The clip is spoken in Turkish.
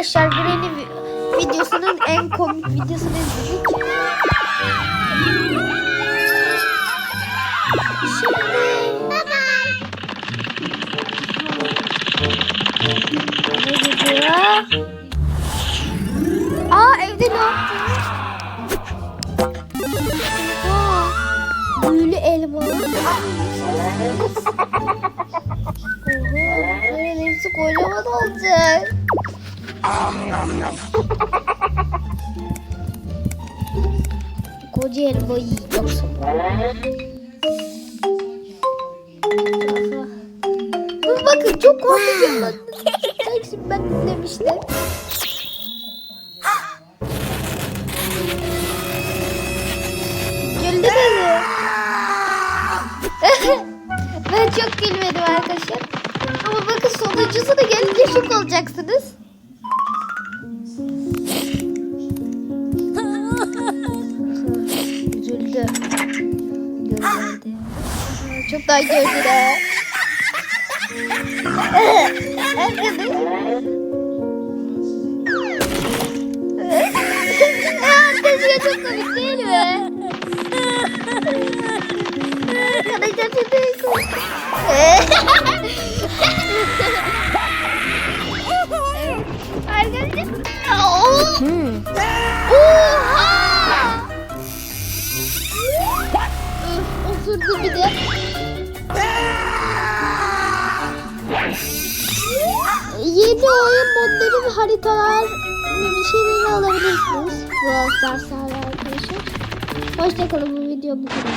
Arkadaşlar Granny vi- videosunun en komik videosunu izledik. Şimdi ne gidiyor? Aa evde ne yaptınız? Aa, büyülü elma. Oho, bunların hepsi kocaman olacak. Koca elma yiyeceksin. Bakın çok korkuyorum. Tek şimdi ben dinlemiştim. Güldünüz mü? ben çok gülmedim arkadaşlar. Ama bakın sonuncusu da gelince şok olacaksınız. Üzüldü. Görmedi. Çok daha gördü de. Arkadaşlar çok komik değil mi? Arkadaşlar çok komik. Arkadaşlar. Oo. Osurdu bir de. Yeni oyun modları ve haritalar bir şeyleri alabilirsiniz. Bu arkadaşlar arkadaşlar. Hoşçakalın bu video bu kadar.